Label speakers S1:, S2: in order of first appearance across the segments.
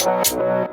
S1: Thank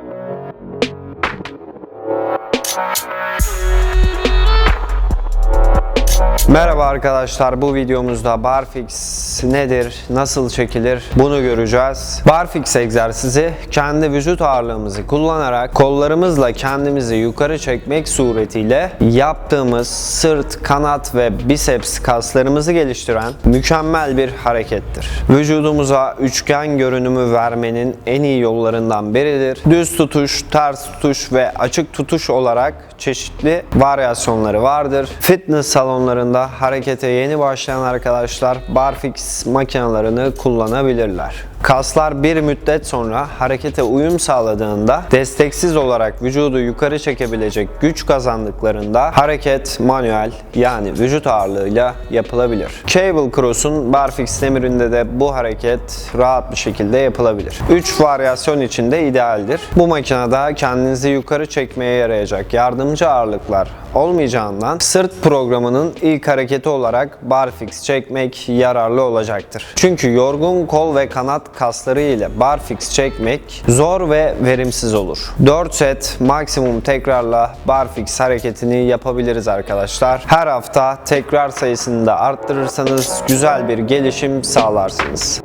S1: Merhaba arkadaşlar bu videomuzda barfix nedir, nasıl çekilir bunu göreceğiz. Barfix egzersizi kendi vücut ağırlığımızı kullanarak kollarımızla kendimizi yukarı çekmek suretiyle yaptığımız sırt, kanat ve biceps kaslarımızı geliştiren mükemmel bir harekettir. Vücudumuza üçgen görünümü vermenin en iyi yollarından biridir. Düz tutuş, ters tutuş ve açık tutuş olarak çeşitli varyasyonları vardır. Fitness salonlarında harekete yeni başlayan arkadaşlar barfix makinelerini kullanabilirler. Kaslar bir müddet sonra harekete uyum sağladığında desteksiz olarak vücudu yukarı çekebilecek güç kazandıklarında hareket manuel yani vücut ağırlığıyla yapılabilir. Cable Cross'un barfix demirinde de bu hareket rahat bir şekilde yapılabilir. 3 varyasyon içinde idealdir. Bu makinede kendinizi yukarı çekmeye yarayacak yardımcı ağırlıklar olmayacağından sırt programının ilk hareketi olarak barfix çekmek yararlı olacaktır. Çünkü yorgun kol ve kanat kasları ile barfix çekmek zor ve verimsiz olur. 4 set maksimum tekrarla barfix hareketini yapabiliriz arkadaşlar. Her hafta tekrar sayısını da arttırırsanız güzel bir gelişim sağlarsınız.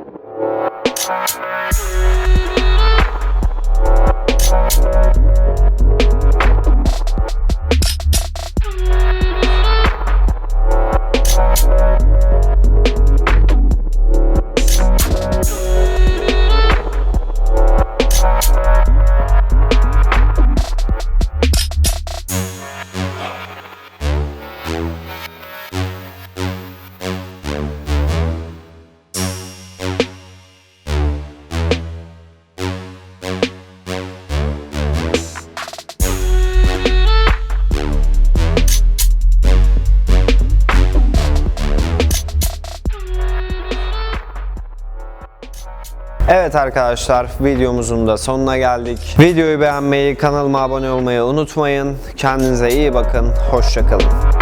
S1: Evet arkadaşlar videomuzun da sonuna geldik. Videoyu beğenmeyi, kanalıma abone olmayı unutmayın. Kendinize iyi bakın. Hoşçakalın.